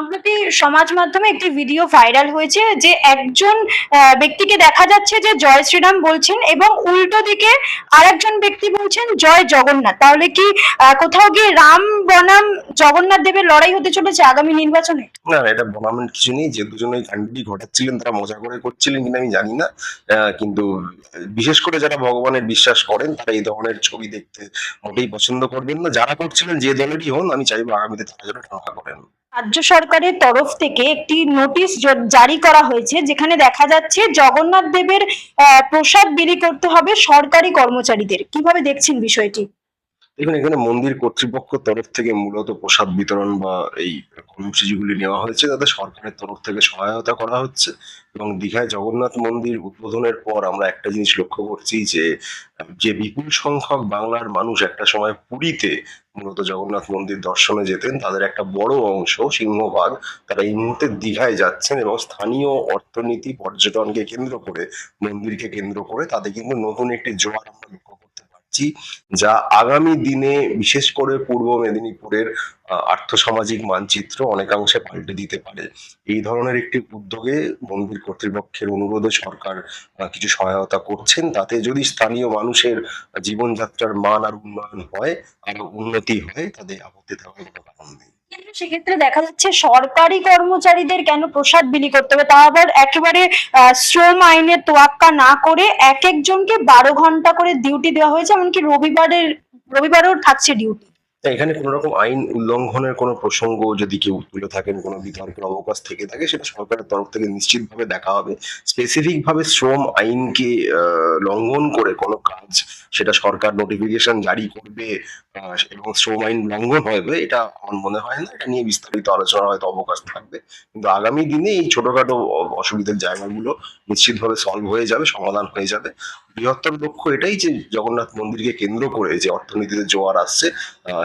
সম্প্রতি সমাজ মাধ্যমে একটি ভিডিও ভাইরাল হয়েছে যে একজন ব্যক্তিকে দেখা যাচ্ছে যে জয় শ্রীরাম বলছেন এবং উল্টো দিকে আরেকজন ব্যক্তি বলছেন জয় জগন্নাথ। তাহলে কি কোথাও গিয়ে রাম বনাম জগন্নাথ দেবের লড়াই হতে চলেছে আগামী নির্বাচনে? না না, এটা বনামের কিছু নেই। যে দুজনে কাণ্ডটি ঘটাচ্ছিলেন তারা মজা করে করছিলেন কিনা আমি জানি না। কিন্তু বিশেষ করে যারা ভগবানের বিশ্বাস করেন তারা এই ধরনের ছবি দেখতে মোটেই পছন্দ করবেন না। যারা করছিলেন যে দলেরই হন আমি চাইব আগামীতে তারা যেন ঠান্ডা করেন। রাজ্য সরকারের তরফ থেকে একটি নোটিশ জারি করা হয়েছে, যেখানে দেখা যাচ্ছে জগন্নাথ দেবের প্রসাদ বিলি করতে হবে সরকারি কর্মচারীদের। কীভাবে দেখছেন বিষয়টি? দেখুন এখানে মন্দির কর্তৃপক্ষ তরফ থেকে মূলত প্রসাদ বিতরণ বা এই কর্মসূচিগুলি নেওয়া হয়েছে। তাতে সরকারের তরফ থেকে সহায়তা করা হচ্ছে এবং দীঘায় জগন্নাথ মন্দির উদ্বোধনের পর আমরা একটা জিনিস লক্ষ্য করছি যে যে বিপুল সংখ্যক বাংলার মানুষ একটা সময় পুরীতে মূলত জগন্নাথ মন্দির দর্শনে যেতেন, তাদের একটা বড় অংশ সিংহভাগ তারা এই মুহূর্তে দীঘায় যাচ্ছেন এবং স্থানীয় অর্থনীতি পর্যটনকে কেন্দ্র করে, মন্দিরকে কেন্দ্র করে তাদের কিন্তু নতুন একটি জোয়ার আমরা লক্ষ্য করতে যা আগামী দিনে বিশেষ করে পূর্ব মেদিনীপুরের আর্থসামাজিক মানচিত্র অনেকাংশে পাল্টে দিতে পারে। এই ধরনের একটি উদ্যোগে মন্দির কর্তৃপক্ষের অনুরোধে সরকার কিছু সহায়তা করছেন। তাতে যদি স্থানীয় মানুষের জীবনযাত্রার মান আর উন্নয়ন হয় আরও উন্নতি হয় তাদের আপত্তি থাকার কোনো কারণ নেই। সেক্ষেত্রে দেখা যাচ্ছে সরকারি কর্মচারীদের কেন প্রসাদ বিলি করতে হবে? তা আবার একেবারে শ্রম আইনের তোয়াক্কা না করে এক একজনকে বারো ঘণ্টা করে ডিউটি দেওয়া হয়েছে, এমনকি রবিবারের, রবিবারেও থাকছে ডিউটি এখানে কোনো রকম আইন উল্লঙ্ঘনের কোনো প্রসঙ্গ যদি কেউ তুলে থাকেন, কোনো বিতর্কের অবকাশ থেকে থাকে, সেটা সরকারের তরফ থেকে নিশ্চিতভাবে দেখা হবে। স্পেসিফিক ভাবে শ্রম আইনকে লঙ্ঘন করে কোনো কাজ সেটা সরকার নোটিফিকেশন জারি করবে এবং শ্রম আইন লঙ্ঘন হবে এটা আমার মনে হয় না। এটা নিয়ে বিস্তারিত আলোচনা হয়তো অবকাশ থাকবে। কিন্তু আগামী দিনে এই ছোটখাটো অসুবিধার জায়গাগুলো নিশ্চিতভাবে সলভ হয়ে যাবে, সমাধান হয়ে যাবে। বৃহত্তর লক্ষ্য এটাই যে জগন্নাথ মন্দিরকে কেন্দ্র করে যে অর্থনীতিতে জোয়ার আসছে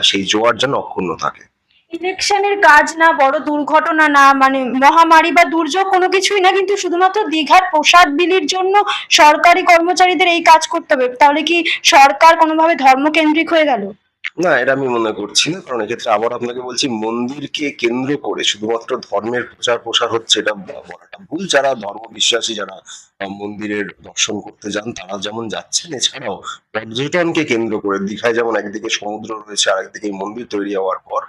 সেই জোয়ার যেন অক্ষুণ্ণ থাকে। ইলেকশনের কাজ না, বড় দুর্ঘটনা না মানে মহামারী বা দুর্যোগ কোনো কিছুই না, কিন্তু শুধুমাত্র দীঘার প্রসাদ বিলির জন্য সরকারি কর্মচারীদের এই কাজ করতে হবে। তাহলে কি সরকার কোনোভাবে ধর্মকেন্দ্রিক হয়ে গেল? না, এটা আমি মনে করছি না, কারণ এক্ষেত্রে আবার আপনাকে বলছি, মন্দিরকে কেন্দ্র করে শুধুমাত্র ধর্মের প্রচার প্রসার হচ্ছে, এটা বলাটা ভুল। যারা ধর্ম বিশ্বাসী যারা মন্দিরের দর্শন করতে যান, তারা যেমন যাচ্ছেন, এছাড়াও পর্যটনকে কেন্দ্র করে দীঘায় যেমন একদিকে সমুদ্র রয়েছে আর একদিকে মন্দির তৈরি হওয়ার পর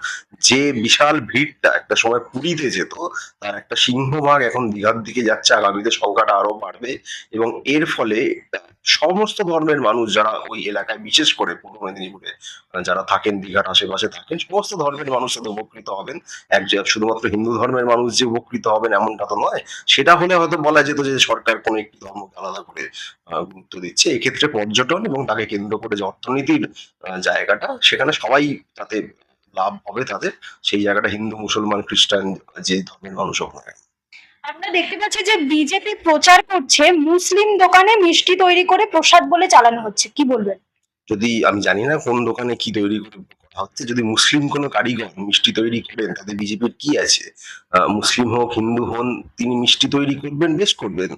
যে বিশাল ভিড়টা একটা সময় পুরীতে যেত, তার একটা সিংহভাগ এখন দীঘার দিকে যাচ্ছে, আগামীতে সংখ্যাটা আরও বাড়বে এবং এর ফলে সমস্ত ধর্মের মানুষ যারা ওই এলাকায়, বিশেষ করে পূর্ব মেদিনীপুরে যারা থাকেন, দীঘার আশেপাশে থাকেন, সমস্ত ধর্মের মানুষ তাতে উপকৃত হবেন। এক শুধুমাত্র হিন্দু ধর্মের মানুষ যে উপকৃত হবেন এমনটা তো নয়, সেটা হলে হয়তো বলা যেত যে সরকার কোনো একটি ধর্মকে আলাদা করে গুরুত্ব দিচ্ছে। এক্ষেত্রে পর্যটন এবং তাকে কেন্দ্র করে যে অর্থনীতির জায়গাটা সেখানে সবাই তাতে লাভ হবে তাদের। সেই জায়গাটা হিন্দু মুসলমান খ্রিস্টান যে ধর্মের মানুষ হোক না। আমরা দেখতে পাচ্ছি যে বিজেপি প্রচার করছে মুসলিম দোকানে মিষ্টি তৈরি করে প্রসাদ বলে চালানো হচ্ছে। কি বলবেন? যদি আমি জানি না কোন দোকানে কি তৈরি হচ্ছে যদি মুসলিম কোনো কারিগর মিষ্টি তৈরি করেন তাতে বিজেপির কি আছে? মুসলিম হোক, হিন্দু হন, তিনি মিষ্টি তৈরি করবেন, বেশ করবেন।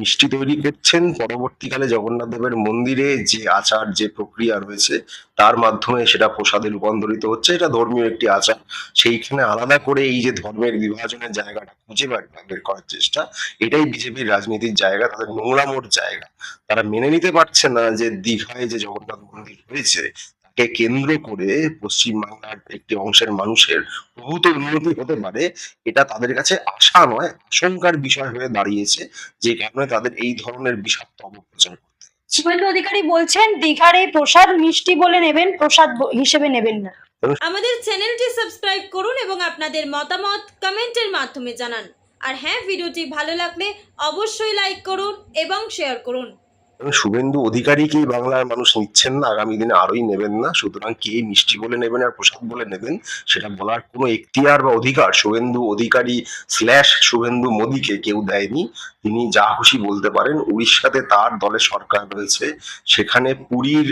মিষ্টি তৈরি করছেন পরবর্তীকালে জগন্নাথ দেবের মন্দিরে যে আচার, যে প্রক্রিয়া রয়েছে, তার মাধ্যমে সেটা প্রসাদে রূপান্তরিত হচ্ছে। এটা ধর্মীয় একটি আচার। সেইখানে আলাদা করে এই যে ধর্মের বিভাজনের জায়গাটা খুঁজে বের করার চেষ্টা, এটাই বিজেপির রাজনীতির জায়গা, তাদের নোংরামোর জায়গা। তারা মেনে নিতে পারছে না যে দীঘায় যে জগন্নাথ মন্দির রয়েছে তাকে কেন্দ্র করে পশ্চিম বাংলার একটি অংশের মানুষের প্রভূত উন্নতি হতে পারে এটা তাদের কাছে আশা নয় আশঙ্কার বিষয় হয়ে দাঁড়িয়েছে যে কারণে তাদের এই ধরনের বিষাক্ত অপপ্রচার শুভেন্দু অধিকারী বলছেন দীঘার এই প্রসাদ মিষ্টি বলে নেবেন প্রসাদ হিসেবে নেবেন না। আমাদের চ্যানেলটি সাবস্ক্রাইব করুন এবং আপনাদের মতামত কমেন্টের মাধ্যমে জানান। আর হ্যাঁ ভিডিওটি ভালো লাগলে অবশ্যই লাইক করুন এবং শেয়ার করুন। শুভেন্দু অধিকারীকেই বাংলার মানুষ নিচ্ছেন না? আগামী দিনে আরোই নেবেন না? সুতরাং কে মিষ্টি বলে নেবেন আর প্রসাদ বলে নেবেন, সেটা বলার কোনো এখতিয়ার বা অধিকার শুভেন্দু অধিকারী স্ল্যাশ শুভেন্দু মোদীকে কেউ দেয়নি। তিনি যা খুশি বলতে পারেন, উড়িষ্যাতে তার দলের সরকার রয়েছে। সেখানে পুরীর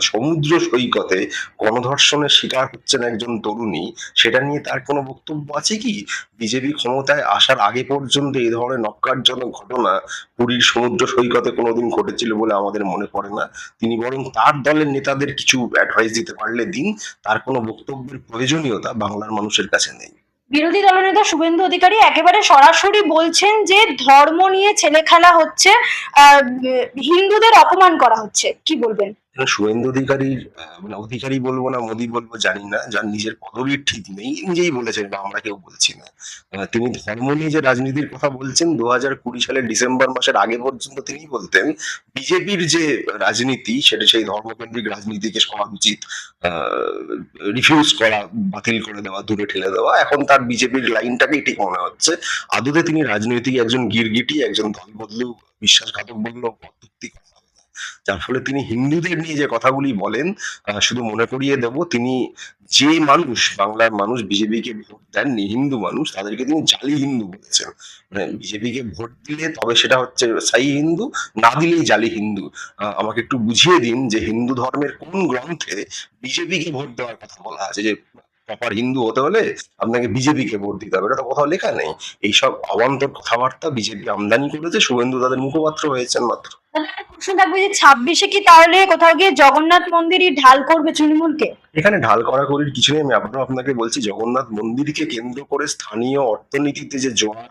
সমুদ্র সৈকতে গণধর্ষণের শিকার হচ্ছেন একজন তরুণী। সেটা নিয়ে তার কোনো বক্তব্য আছে কি? বিজেপি ক্ষমতায় আসার আগে পর্যন্ত এই ধরনের নক্কারজনক ঘটনা পুরীর সমুদ্র সৈকতে কোনোদিন ঘটেছিল বলে আমাদের মনে পড়ে না। তিনি বরং তার দলের নেতাদের কিছু অ্যাডভাইস দিতে পারলে দিন তার কোনো বক্তব্যের প্রয়োজনীয়তা বাংলার মানুষের কাছে নেই। বিরোধী দলনেতা শুভেন্দু অধিকারী একেবারে সরাসরি বলছেন যে ধর্ম নিয়ে ছেলেখেলা হচ্ছে আহ, হিন্দুদের অপমান করা হচ্ছে। কি বলবেন? শুভেন্দু অধিকারীর মানে অধিকারী বলব না, মোদি বলব জানি না, যার নিজের পদবীর ঠিক নেই নিজেই বলেছেন বা আমরা কেউ বলছি না তিনি ধর্ম নিয়ে যে রাজনীতির কথা বলছেন দু হাজার কুড়ি সালের ডিসেম্বর মাসের আগে পর্যন্ত তিনি বলতেন, বিজেপির যে রাজনীতি, সেটা সেই ধর্মকেন্দ্রিক রাজনীতিকে সবার উচিত রিফিউজ করা, বাতিল করে দেওয়া, দূরে ঠেলে দেওয়া, এখন তার বিজেপির লাইনটাকেই ঠিক মনে হচ্ছে আদতে তিনি রাজনৈতিক একজন গিরগিটি, একজন দল বদলেও বিশ্বাসঘাতক বললেও করা। যার ফলে তিনি হিন্দুদের নিয়ে যে কথাগুলি বলেন শুধু মনে করিয়ে দেব, তিনি যে মানুষ, বাংলার মানুষ, বিজেপিকে ভোট দেননি, হিন্দু মানুষ, তাদেরকে তিনি জালি হিন্দু বলেছেন। মানে বিজেপিকে ভোট দিলে তবে সেটা হচ্ছে সাই হিন্দু, না দিলেই জালি হিন্দু। আমাকে একটু বুঝিয়ে দিন যে হিন্দু ধর্মের কোন গ্রন্থে বিজেপিকে ভোট দেওয়ার কথা বলা আছে, যে প্রপার হিন্দু হতে হলে আপনাকে বিজেপিকে ভোট দিতে হবে। এটা তো কোথাও লেখা নেই। এইসব অবান্তর কথাবার্তা বিজেপি আমদানি করেছে, শুভেন্দু তাদের মুখপাত্র হয়েছেন মাত্র। প্রশ্ন থাকবে ছাব্বিশে কি তাহলে কোথাও গিয়ে জগন্নাথ মন্দিরই ঢাল করবে তৃণমূলকে? এখানে ঢাল করাকরির কিছু নেই, আমি আবারও আপনাকে বলছি, জগন্নাথ মন্দিরকে কেন্দ্র করে স্থানীয় অর্থনীতিতে যে জোয়ার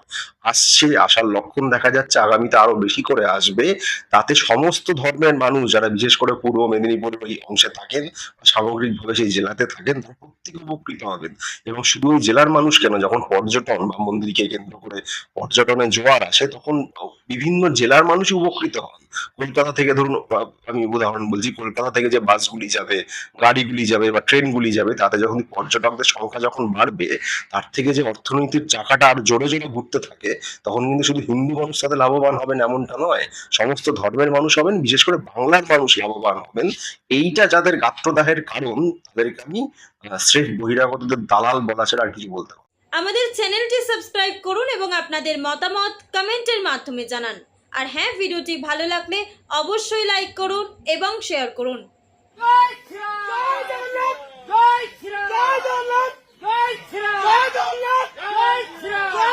আসছে, আসার লক্ষণ দেখা যাচ্ছে, আগামীতে আরও বেশি করে আসবে, তাতে সমস্ত ধর্মের মানুষ যারা বিশেষ করে পূর্ব মেদিনীপুরের ওই অংশে থাকেন সামগ্রিকভাবে সেই জেলাতে থাকেন, তারা প্রত্যেকে উপকৃত হবেন। এবং শুধু ওই জেলার মানুষ কেন, যখন পর্যটন বা মন্দিরকে কেন্দ্র করে পর্যটনের জোয়ার আসে, তখন বিভিন্ন জেলার মানুষই উপকৃত হন। কলকাতা থেকে ধরুন আমি উদাহরণ বলছি, কলকাতা থেকে যে বাসগুলি যাবে, গাড়িগুলি যাবে বা ট্রেনগুলি যাবে, তাতে যখন পর্যটকদের সংখ্যা যখন বাড়বে, তার থেকে যে অর্থনীতির চাকাটা আর জোরে জোরে ঘুরতে থাকে, তখন কিন্তু শুধু হিন্দু মানুষ তাতে লাভবান হবেন এমনটা নয়, সমস্ত ধর্মের মানুষ হবেন, বিশেষ করে বাংলার মানুষ লাভবান হবেন। এইটা যাদের গাত্রদাহের কারণ, তাদেরকে আমি স্রেফ বহিরাগতদের দালাল বলা ছাড়া আর কিছু বলতে আমাদের চ্যানেলটি সাবস্ক্রাইব করুন এবং আপনাদের মতামত কমেন্টের মাধ্যমে জানান। আর হ্যাঁ ভিডিওটি ভালো লাগলে অবশ্যই লাইক করুন এবং শেয়ার করুন। জয় জয়